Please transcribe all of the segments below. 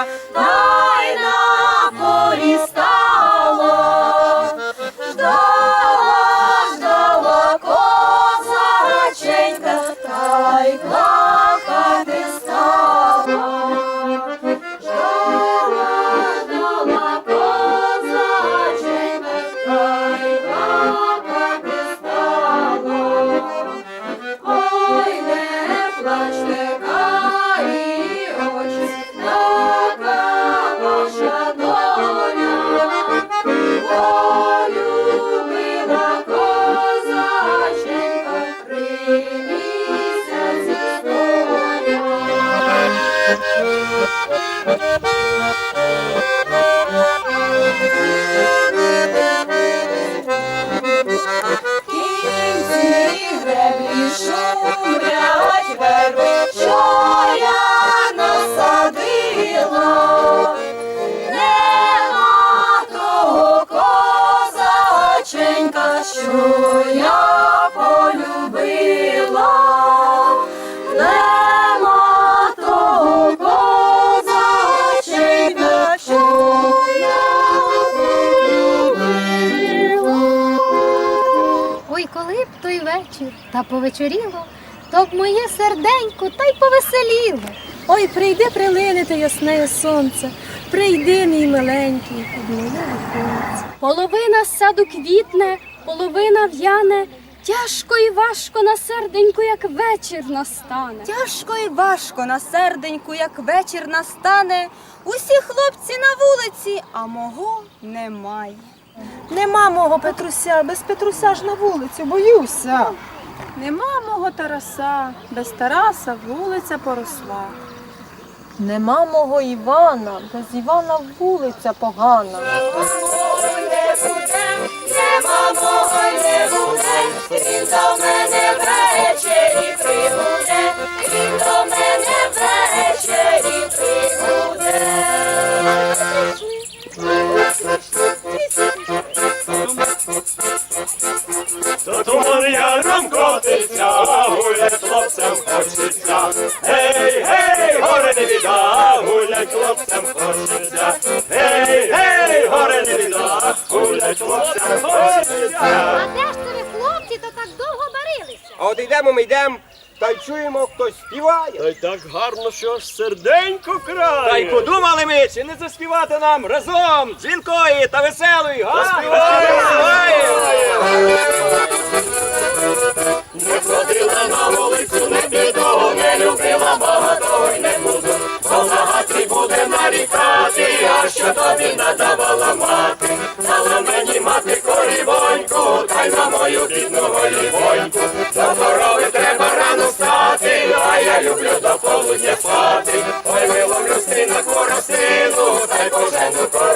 сононька, та й на полі та повечоріло, то б моє серденько та й повеселіло. Ой, прийди прилинити ясне сонце, прийди, мій миленький, під моє віконце. Половина саду квітне, половина в'яне. Тяжко і важко на серденьку, як вечір настане. Тяжко і важко на серденьку, як вечір настане. Усі хлопці на вулиці, а мого немає. Нема мого Петруся, без Петруся ж на вулицю боюся. Нема мого Тараса, без Тараса вулиця поросла. Нема мого Івана, без Івана вулиця погана. Нема мого не буде, яром котиться, гулять хлопцям хочеться. Гей, гей, горе не біда, гулять хлопцям хочеться. Гей, гей, горе не біда, гулять хлопцям хочеться. А де ж це ви, хлопці, то так довго барилися? А от йдемо, ми йдемо, та й чуємо, хтось співає. Та й так гарно, що аж серденько крає. Та й подумали ми, чи не заспівати нам разом дзвінкої та веселої, га? Не ходила на вулицю, не бідого, не любила багатого й не та й пожену корову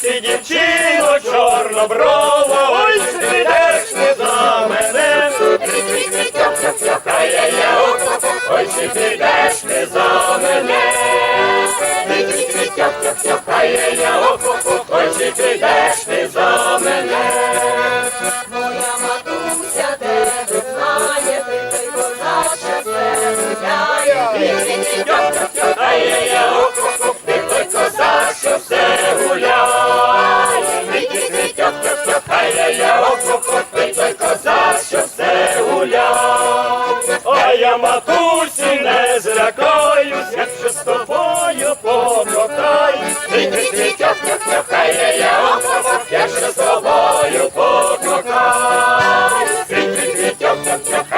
ти дівчино, чорноброва, ой, ти не за мене. Ой, чи ти йдеш не за мене. Вітрі yeah, yeah.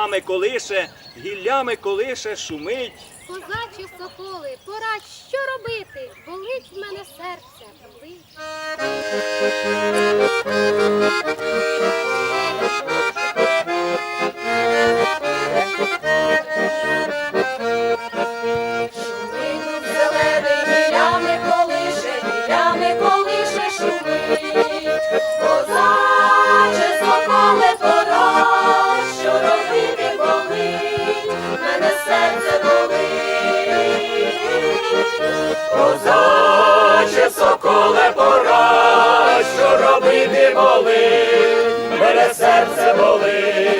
гіллями колише, гіллями колише шумить. Козачі соколи, пора що робити? Болить в мене серце, болить. day.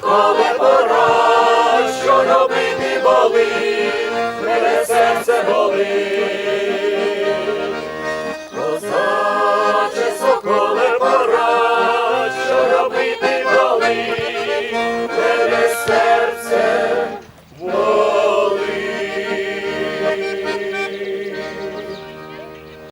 Коли пора, що робити болить, мене серце болить.